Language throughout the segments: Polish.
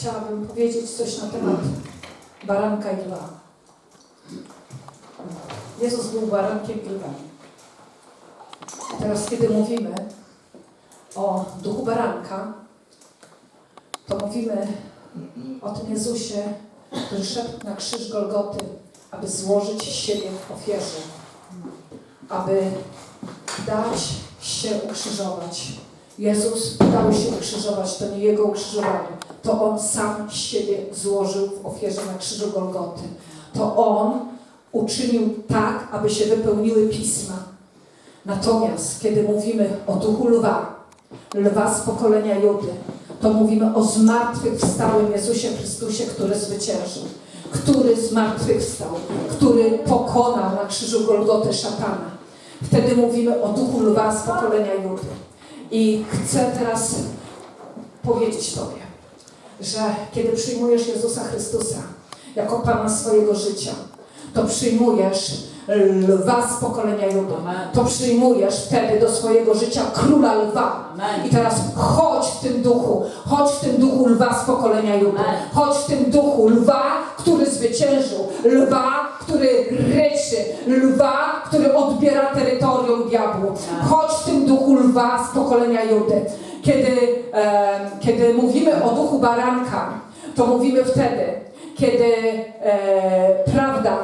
chciałabym powiedzieć coś na temat baranka i lwa. Jezus był barankiem i lwem. Teraz, kiedy mówimy o duchu baranka, to mówimy o tym Jezusie, który szedł na krzyż Golgoty, aby złożyć siebie w ofierze, aby dać się ukrzyżować. Jezus dał się ukrzyżować, to nie Jego ukrzyżowanie. To On sam siebie złożył w ofierze na krzyżu Golgoty. To On uczynił tak, aby się wypełniły pisma. Natomiast, kiedy mówimy o duchu lwa, lwa z pokolenia Judy, to mówimy o zmartwychwstałym Jezusie Chrystusie, który zwyciężył, który zmartwychwstał, który pokonał na krzyżu Golgoty szatana. Wtedy mówimy o duchu lwa z pokolenia Judy. I chcę teraz powiedzieć Tobie, że kiedy przyjmujesz Jezusa Chrystusa jako Pana swojego życia, to przyjmujesz lwa z pokolenia Judy. To przyjmujesz wtedy do swojego życia króla lwa. Amen. I teraz chodź w tym duchu, chodź w tym duchu lwa z pokolenia Judy. Amen. Chodź w tym duchu lwa, który zwyciężył, lwa, który ryczy, lwa, który odbiera terytorium diabłu. Chodź w tym duchu lwa z pokolenia Judy. Kiedy, kiedy mówimy o duchu baranka, to mówimy wtedy, kiedy e, prawda,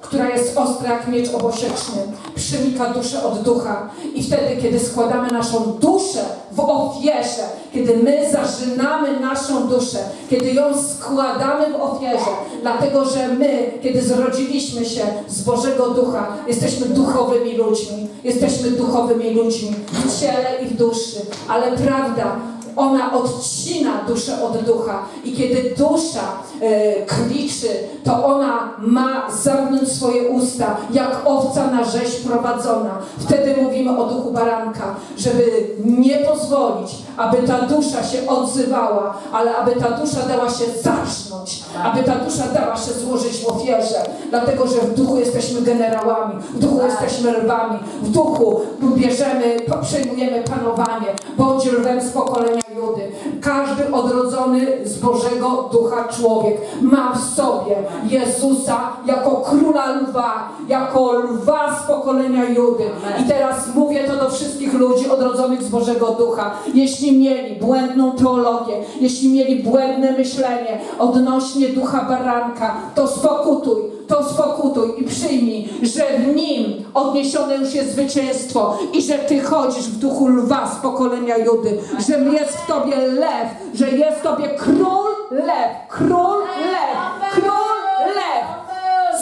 która jest ostra jak miecz obosieczny, przemika duszę od ducha. I wtedy, kiedy składamy naszą duszę w ofierze, kiedy my zażynamy naszą duszę, kiedy ją składamy w ofierze, dlatego że my, kiedy zrodziliśmy się z Bożego Ducha, jesteśmy duchowymi ludźmi, jesteśmy duchowymi ludźmi w ciele i w duszy, ale prawda, ona odcina duszę od ducha. I kiedy dusza e, kliczy, to ona ma zamknąć swoje usta, jak owca na rzeź prowadzona. Wtedy mówimy o duchu baranka, żeby nie pozwolić, aby ta dusza się odzywała, ale aby ta dusza dała się zacznąć, aby ta dusza dała się złożyć w ofierze, dlatego że w duchu jesteśmy generałami, w duchu jesteśmy lwami, w duchu bierzemy, przejmujemy panowanie, bądź lwem z pokolenia Judy. Każdy odrodzony z Bożego Ducha człowiek ma w sobie Jezusa jako króla lwa, jako lwa z pokolenia Judy. I teraz mówię to do wszystkich ludzi odrodzonych z Bożego Ducha. Jeśli mieli błędną teologię, jeśli mieli błędne myślenie odnośnie ducha baranka, to spokutuj, to spokutuj i przyjmij, że w nim odniesione już jest zwycięstwo i że ty chodzisz w duchu lwa z pokolenia Judy, że jest w tobie lew, że jest w tobie król lew, król lew, król lew.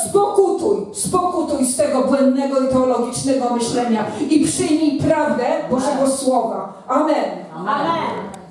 Spokutuj, spokutuj z tego błędnego i teologicznego myślenia i przyjmij prawdę Bożego Słowa. Amen. Amen.